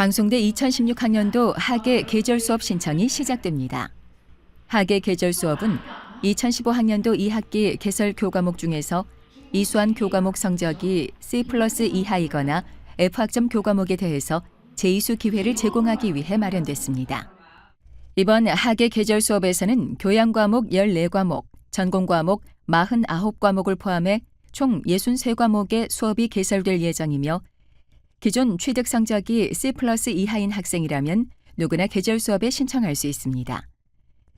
방송대 2016학년도 학예 계절 수업 신청이 시작됩니다. 학예 계절 수업은 2015학년도 2학기 개설 교과목 중에서 이수한 교과목 성적이 C 플러스 이하이거나 F학점 교과목에 대해서 재이수 기회를 제공하기 위해 마련됐습니다. 이번 학예 계절 수업에서는 교양 과목 14과목, 전공 과목 49과목을 포함해 총 63과목의 수업이 개설될 예정이며 기존 취득 성적이 C 플러스 이하인 학생이라면 누구나 계절 수업에 신청할 수 있습니다.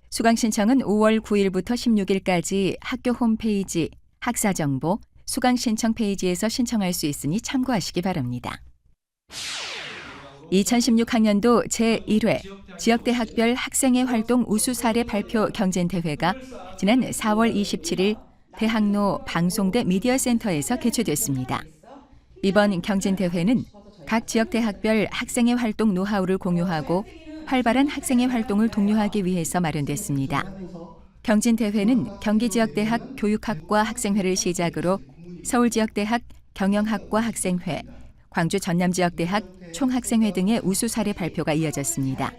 수강 신청은 5월 9일부터 16일까지 학교 홈페이지 학사 정보 수강 신청 페이지에서 신청할 수 있으니 참고하시기 바랍니다. 2016학년도 제1회 지역대학별 학생회 활동 우수 사례 발표 경쟁대회가 지난 4월 27일 대학로 방송대 미디어센터에서 개최됐습니다. 이번 경진대회는 각 지역대학별 학생회 활동 노하우를 공유하고 활발한 학생회 활동을 독려하기 위해서 마련됐습니다. 경진대회는 경기지역대학 교육학과 학생회를 시작으로 서울지역대학 경영학과 학생회, 광주 전남지역대학 총학생회 등의 우수 사례 발표가 이어졌습니다.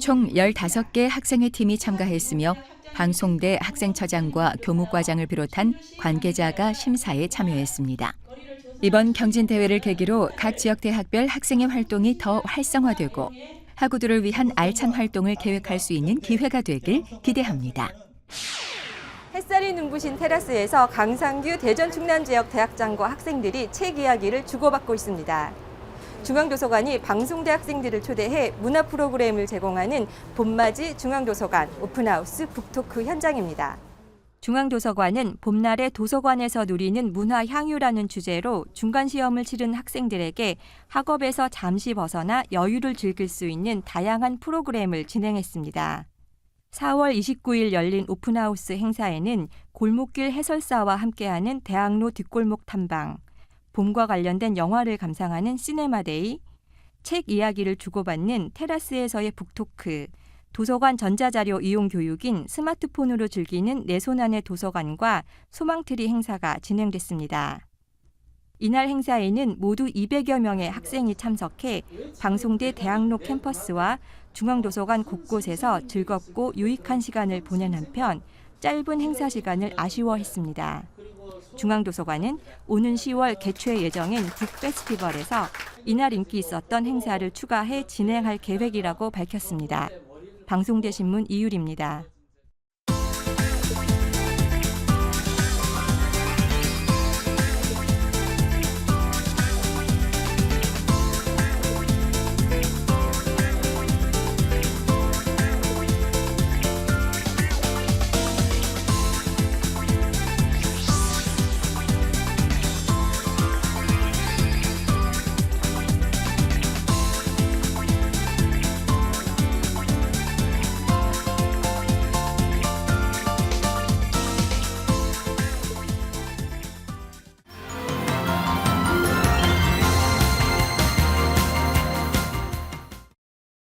총 15개 학생회 팀이 참가했으며 방송대 학생처장과 교무과장을 비롯한 관계자가 심사에 참여했습니다. 이번 경진대회를 계기로 각 지역 대학별 학생회 활동이 더 활성화되고 학우들을 위한 알찬 활동을 계획할 수 있는 기회가 되길 기대합니다. 햇살이 눈부신 테라스에서 강상규 대전 충남 지역 대학장과 학생들이 책 이야기를 주고받고 있습니다. 중앙도서관이 방송대 학생들을 초대해 문화 프로그램을 제공하는 봄맞이 중앙도서관 오픈하우스 북토크 현장입니다. 중앙도서관은 봄날의 도서관에서 누리는 문화 향유라는 주제로 중간 시험을 치른 학생들에게 학업에서 잠시 벗어나 여유를 즐길 수 있는 다양한 프로그램을 진행했습니다. 4월 29일 열린 오픈하우스 행사에는 골목길 해설사와 함께하는 대학로 뒷골목 탐방, 봄과 관련된 영화를 감상하는 시네마데이, 책 이야기를 주고받는 테라스에서의 북토크, 도서관 전자자료 이용 교육인 스마트폰으로 즐기는 내 손 안의 도서관과 소망트리 행사가 진행됐습니다. 이날 행사에는 모두 200여 명의 학생이 참석해 방송대 대학로 캠퍼스와 중앙도서관 곳곳에서 즐겁고 유익한 시간을 보낸 한편 짧은 행사 시간을 아쉬워했습니다. 중앙도서관은 오는 10월 개최 예정인 북페스티벌에서 이날 인기 있었던 행사를 추가해 진행할 계획이라고 밝혔습니다. 방송대 신문 이율입니다.